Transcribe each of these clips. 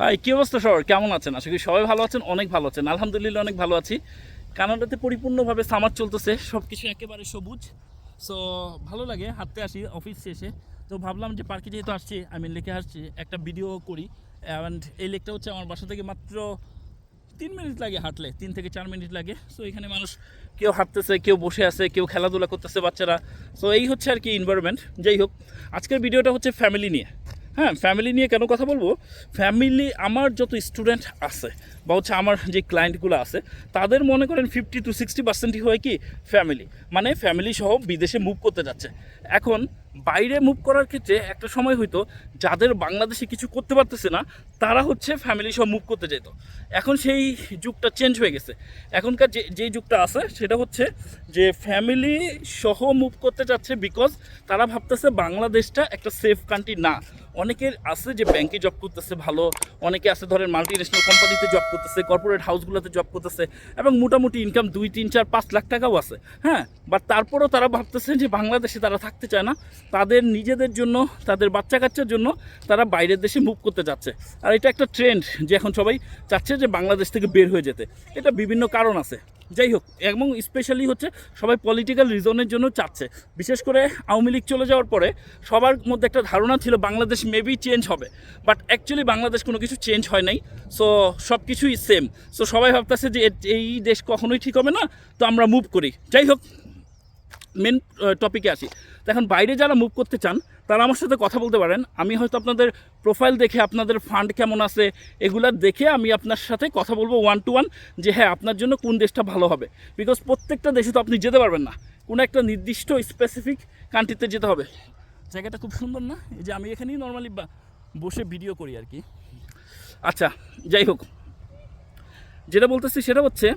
High, কী অবস্থা সবার? কেমন আছেন? আশা করি সবাই ভালো আছেন, অনেক ভালো আছেন। আলহামদুলিল্লাহ, অনেক ভালো আছি। কানাডাতে পরিপূর্ণভাবে সামার চলতেছে সব কিছু একেবারে সবুজ। সো ভালো লাগে, হাঁটতে আসি অফিস শেষে। তো ভাবলাম যে পার্কে যেহেতু আসছি, আমি লেকে আসছি, একটা ভিডিও করি। অ্যান্ড এই লেকটা হচ্ছে আমার বাসা থেকে মাত্র তিন মিনিট লাগে হাঁটলে, তিন থেকে চার মিনিট লাগে। সো এখানে মানুষ কেউ হাঁটতেছে, কেউ বসে আছে, কেউ খেলাধুলা করতেছে বাচ্চারা। সো এই হচ্ছে আর কি এনভায়রনমেন্ট যাই হোক, আজকের ভিডিওটা হচ্ছে ফ্যামিলি নিয়ে। হ্যাঁ ফ্যামিলি নিয়ে কেন কথা বলব? ফ্যামিলি আমার যত স্টুডেন্ট আছে বা হচ্ছে আমার যে ক্লায়েন্টগুলো আছে, তাদের মনে করেন ফিফটি টু সিক্সটি পার্সেন্টই হয় কি ফ্যামিলি মানে ফ্যামিলি সহ বিদেশে মুভ করতে যাচ্ছে। এখন বাইরে মুভ করার ক্ষেত্রে একটা সময় হয়তো যাদের বাংলাদেশে কিছু করতে পারতেছে না, তারা হচ্ছে ফ্যামিলি সব মুভ করতে যেত। এখন সেই যুগটা চেঞ্জ হয়ে গেছে। এখনকার যে যেই যুগটা আছে, সেটা হচ্ছে যে ফ্যামিলি সহ মুভ করতে চাচ্ছে বিকজ তারা ভাবতেছে বাংলাদেশটা একটা সেফ কান্ট্রি না। অনেকের আছে যে ব্যাংকে জব করতেছে ভালো, অনেকে আছে ধরেন মাল্টি ন্যাশনাল কোম্পানিতে জব করতেছে কর্পোরেট হাউসগুলোতে জব করতেছে, এবং মোটামুটি ইনকাম দুই, তিন, চার, পাঁচ লাখ টাকাও আছে হ্যাঁ? বাট তারপরেও তারা ভাবতেছে যে বাংলাদেশে তারা থাকতে চায় না। তাদের নিজেদের জন্য, তাদের বাচ্চা কাচ্চার জন্য তারা বাইরের দেশে মুভ করতে যাচ্ছে। আর এটা একটা ট্রেন্ড যে এখন সবাই চাচ্ছে যে বাংলাদেশ থেকে বের হয়ে যেতে। এটা বিভিন্ন কারণ আছে। যাই হোক, এবং স্পেশালি হচ্ছে সবাই পলিটিক্যাল রিজনের জন্য চাচ্ছে। বিশেষ করে আওয়ামী লীগ চলে যাওয়ার পরে সবার মধ্যে একটা ধারণা ছিল বাংলাদেশ মেবি চেঞ্জ হবে। বাট অ্যাকচুয়ালি বাংলাদেশ কোনো কিছু চেঞ্জ হয় নাই। সো সব কিছুই সেম সো সবাই ভাবতেছে যে এই দেশ কখনোই ঠিক হবে না। তো আমরা মুভ করি। যাই হোক মেন টপিকে আসি তো এখন বাইরে যারা মুভ করতে চান, তারা আমার সাথে কথা বলতে পারেন। আমি হয়তো আপনাদের প্রোফাইল দেখে আপনাদের ফান্ড কেমন আছে, এগুলো দেখে আমি আপনার সাথে কথা বলব ওয়ান টু ওয়ান যে হ্যাঁ আপনার জন্য কোন দেশটা ভালো হবে। বিকজ প্রত্যেকটা দেশে তো আপনি যেতে পারবেন না। কোনো একটা নির্দিষ্ট স্পেসিফিক কান্ট্রিতে যেতে হবে। জায়গাটা খুব সুন্দর না? এই যে আমি এখানেই নর্মালি বসে ভিডিও করি আর কি। আচ্ছা যাই হোক। যেটা বলতেছি সেটা হচ্ছে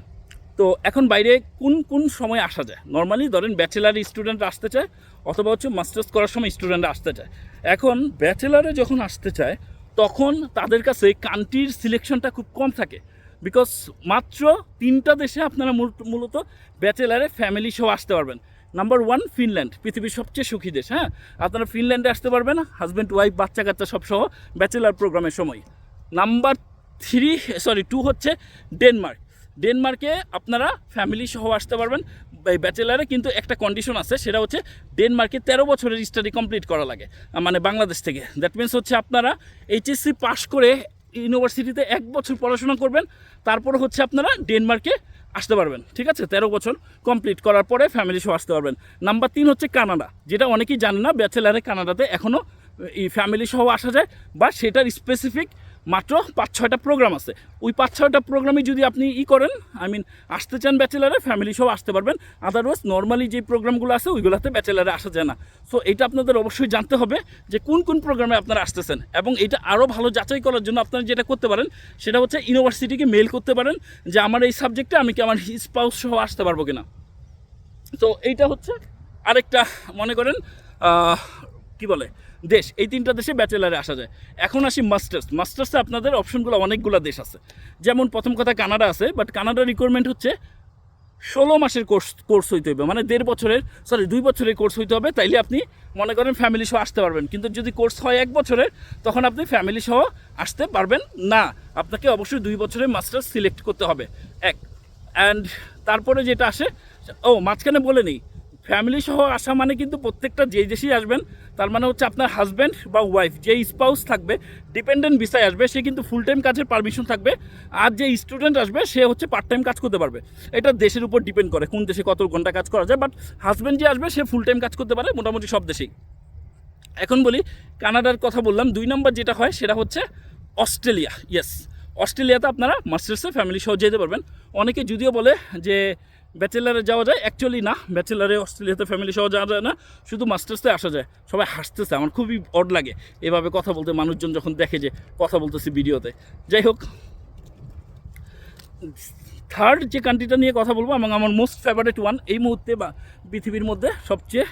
তো এখন বাইরে কোন কোন সময় আসা যায়? নর্মালি ধরেন ব্যাচেলার স্টুডেন্ট আসতে চায়, অথবা হচ্ছে মাস্টার্স করার সময় স্টুডেন্ট আসতে চায়। এখন ব্যাচেলারে যখন আসতে চায়, তখন তাদের কাছে কান্ট্রির সিলেকশনটা খুব কম থাকে। বিকজ মাত্র তিনটা দেশে আপনারা মূল- মূলত ব্যাচেলারে ফ্যামিলি সহ আসতে পারবেন। নাম্বার ওয়ান ফিনল্যান্ড পৃথিবীর সবচেয়ে সুখী দেশ হ্যাঁ? আপনারা ফিনল্যান্ডে আসতে পারবেন হাজব্যান্ড ওয়াইফ বাচ্চা কাচ্চা সব সহ ব্যাচেলার প্রোগ্রামের সময়। নাম্বার থ্রি সরি টু হচ্ছে ডেনমার্ক ডেনমার্কে আপনারা ফ্যামিলি সহ আসতে পারবেন। ব্যাচেলারে কিন্তু একটা কন্ডিশন আছে, সেটা হচ্ছে ডেনমার্কে তেরো বছরের স্টাডি কমপ্লিট করা লাগে মানে বাংলাদেশ থেকে। দ্যাট মিনস হচ্ছে আপনারা এইচএসসি পাস করে ইউনিভার্সিটিতে এক বছর পড়াশোনা করবেন, তারপর হচ্ছে আপনারা ডেনমার্কে আসতে পারবেন, ঠিক আছে? তেরো বছর কমপ্লিট করার পরে ফ্যামিলি সহ আসতে পারবেন। নাম্বার তিন হচ্ছে কানাডা, যেটা অনেকেই জানে না ব্যাচেলারে কানাডাতে এখনও এই ফ্যামিলি সহ আসা যায়, বা সেটার স্পেসিফিক মাত্র পাঁচ, ছয়টা প্রোগ্রাম আছে। ওই পাঁচ, ছয়টা প্রোগ্রামে যদি আপনি ই করেন আই মিন আসতে চান ব্যাচেলারে ফ্যামিলি সহ আসতে পারবেন। আদারওয়াইজ নর্মালি যে প্রোগ্রামগুলো আছে, ওইগুলোতে ব্যাচেলারে আসা যায় না। সো এটা আপনাদের অবশ্যই জানতে হবে যে কোন কোন প্রোগ্রামে আপনারা আসতেছেন। এবং এটা আরও ভালো যাচাই করার জন্য আপনারা যেটা করতে পারেন, সেটা হচ্ছে ইউনিভার্সিটিকে মেল করতে পারেন যে আমার এই সাবজেক্টে আমি কি আমার স্পাউস সহ আসতে পারব কিনা। তো এইটা হচ্ছে আরেকটা, মনে করেন কি বলে? দেশ, এই তিনটা দেশে ব্যাচেলারে আসা যায়। এখন আসি মাস্টার্স মাস্টার্সে আপনাদের অপশনগুলো অনেকগুলো দেশ আছে। যেমন প্রথম কথা কানাডা আছে বাট কানাডার রিকোয়ারমেন্ট হচ্ছে ষোলো মাসের কোর্স কোর্স হইতে হবে মানে দেড় বছরের সরি দুই বছরের কোর্স হইতে হবে। তাইলে আপনি মনে করেন ফ্যামিলি সহ আসতে পারবেন। কিন্তু যদি কোর্স হয় এক বছরের, তখন আপনি ফ্যামিলি সহ আসতে পারবেন না। আপনাকে অবশ্যই দুই বছরের মাস্টার্স সিলেক্ট করতে হবে। এক। অ্যান্ড তারপরে যেটা আসে, ও, মাঝখানে বলে নেই। ফ্যামিলি সহ আসা মানে কিন্তু প্রত্যেকটা যে দেশেই আসবেন, তার মানে হচ্ছে আপনার হাজব্যান্ড বা ওয়াইফ যেই স্পাউস থাকবে ডিপেন্ডেন্ট ভিসায় আসবে, সে কিন্তু ফুল টাইম কাজের পারমিশন থাকবে, আর যে স্টুডেন্ট আসবে, সে হচ্ছে পার্ট টাইম কাজ করতে পারবে। এটা দেশের উপর ডিপেন্ড করে কোন দেশে কত ঘণ্টা কাজ করা যায় বাট হাজব্যান্ড যে আসবে, সে ফুল টাইম কাজ করতে পারে মোটামুটি সব দেশেই। এখন বলি, কানাডার কথা বললাম, দুই নম্বর যেটা হয়, সেটা হচ্ছে অস্ট্রেলিয়া ইয়েস অস্ট্রেলিয়াতে আপনারা মাস্টার্সে ফ্যামিলি সহ যেতে পারবেন। অনেকে যদিও বলে যে ব্যাচেলারে যাওয়া যায়? অ্যাকচুয়ালি না। ব্যাচেলারে অস্ট্রেলিয়াতে ফ্যামিলি সহ যাওয়া যায় না। শুধু মাস্টার্সে আসা যায়। সবাই হাসতেছে। আমার খুবই অড লাগে এভাবে কথা বলতে। মানুষজন যখন দেখে যে কথা বলতেছি ভিডিওতে। যাই হোক থার্ড যে কান্ট্রিটা নিয়ে কথা বলব, এবং আমার মোস্ট ফেভারিট ওয়ান এই মুহূর্তে বা পৃথিবীর মধ্যে সবচেয়ে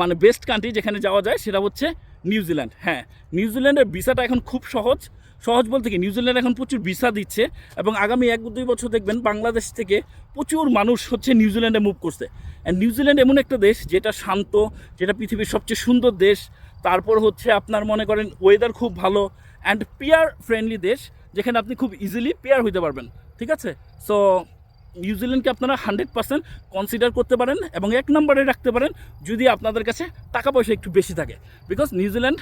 মানে বেস্ট কান্ট্রি যেখানে যাওয়া যায়, সেটা হচ্ছে নিউজিল্যান্ড হ্যাঁ নিউজিল্যান্ডের ভিসাটা এখন খুব সহজ। সহজ বলতে কি, নিউজিল্যান্ড এখন প্রচুর ভিসা দিচ্ছে এবং আগামী এক দুই বছর দেখবেন বাংলাদেশ থেকে প্রচুর মানুষ হচ্ছে নিউজিল্যান্ডে মুভ করছে। অ্যান্ড নিউজিল্যান্ড এমন একটা দেশ যেটা শান্ত, যেটা পৃথিবীর সবচেয়ে সুন্দর দেশ। তারপর হচ্ছে আপনার মনে করেন ওয়েদার খুব ভালো অ্যান্ড পেয়ার ফ্রেন্ডলি দেশ, যেখানে আপনি খুব ইজিলি পেয়ার হইতে পারবেন, ঠিক আছে? সো নিউজিল্যান্ডকে আপনারা হান্ড্রেড পার্সেন্ট কনসিডার করতে পারেন এবং এক নম্বরে রাখতে পারেন যদি আপনাদের কাছে টাকা পয়সা একটু বেশি থাকে। বিকজ নিউজিল্যান্ড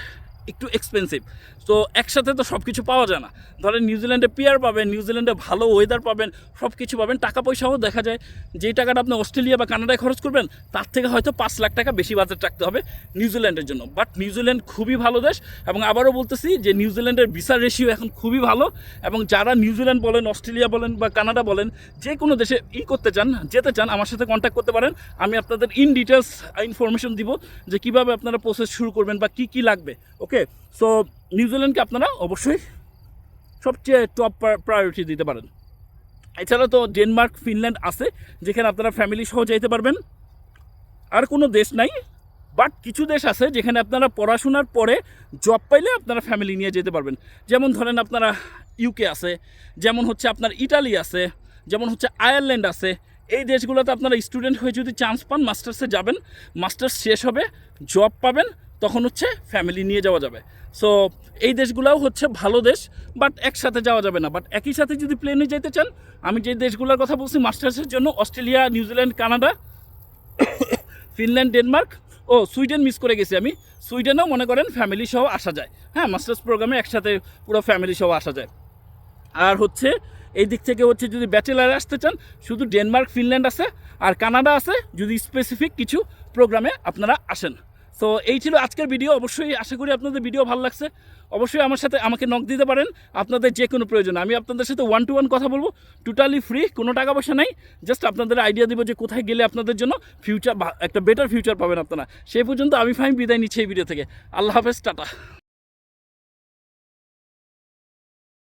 একটু এক্সপেন্সিভ তো একসাথে তো সব কিছু পাওয়া যায় না। ধরেন নিউজিল্যান্ডে পিয়ার পাবেন নিউজিল্যান্ডে ভালো ওয়েদার পাবেন সব কিছু পাবেন টাকা পয়সাও দেখা যায়। যেই টাকাটা আপনি অস্ট্রেলিয়া বা কানাডায় খরচ করবেন, তার থেকে হয়তো পাঁচ লাখ টাকা বেশি বাজেট রাখতে হবে নিউজিল্যান্ডের জন্য। বাট নিউজিল্যান্ড খুবই ভালো দেশ এবং আবারও বলতেছি যে নিউজিল্যান্ডের ভিসা রেশিও এখন খুবই ভালো এবং যারা নিউজিল্যান্ড বলেন, অস্ট্রেলিয়া বলেন বা কানাডা বলেন, যে কোনো দেশে ই করতে চান, যেতে চান, আমার সাথে কন্ট্যাক্ট করতে পারেন। আমি আপনাদের ইন ডিটেলস ইনফরমেশন দিব যে কীভাবে আপনারা প্রসেস শুরু করবেন বা কি কি লাগবে। ওকে সো নিউজিল্যান্ডকে আপনারা অবশ্যই সবচেয়ে টপ প্রায়োরিটি দিতে পারেন। এছাড়া তো ডেনমার্ক ফিনল্যান্ড আছে, যেখানে আপনারা ফ্যামিলি সহ যাইতে পারবেন। আর কোনো দেশ নাই বাট কিছু দেশ আছে যেখানে আপনারা পড়াশোনার পরে জব পাইলে আপনারা ফ্যামিলি নিয়ে যেতে পারবেন। যেমন ধরেন আপনারা ইউকে আছে, যেমন হচ্ছে আপনার ইটালি আছে, যেমন হচ্ছে আয়ারল্যান্ড আছে। এই দেশগুলোতে আপনারা স্টুডেন্ট হয়ে যদি চান্স পান মাস্টার্সে যাবেন মাস্টার্স শেষ হবে জব পাবেন তখন হচ্ছে ফ্যামিলি নিয়ে যাওয়া যাবে। সো এই দেশগুলোও হচ্ছে ভালো দেশ বাট একসাথে যাওয়া যাবে না। বাট একই সাথে যদি প্লেনে যেতে চান, আমি যে দেশগুলোর কথা বলছি, মাস্টার্সের জন্য Australia New Zealand Canada Finland Denmark ও সুইডেন মিস করে গেছি আমি। সুইডেনেও মনে করেন ফ্যামিলি সহ আসা যায়। হ্যাঁ মাস্টার্স প্রোগ্রামে একসাথে পুরো ফ্যামিলি সহ আসা যায়। আর হচ্ছে, এই দিক থেকে হচ্ছে যদি ব্যাচেলারে আসতে চান, শুধু ডেনমার্ক ফিনল্যান্ড আছে, আর কানাডা আছে, যদি স্পেসিফিক কিছু প্রোগ্রামে আপনারা আসেন। তো এই ছিল আজকের ভিডিও। অবশ্যই আশা করি আপনাদের ভিডিও ভালো লাগছে। অবশ্যই আমার সাথে আমাকে নক দিতে পারেন। আপনাদের যে কোনো প্রয়োজন। আমি আপনাদের সাথে ওয়ান টু ওয়ান কথা বলব। টোটালি ফ্রি কোনো টাকা পয়সা নাই। জাস্ট আপনাদের আইডিয়া দেবো যে কোথায় গেলে আপনাদের জন্য ফিউচার একটা বেটার ফিউচার পাবেন আপনারা। সেই পর্যন্ত আমি ফাইন বিদায় নিচ্ছি এই ভিডিও থেকে। আল্লাহ হাফেজ, টাটা।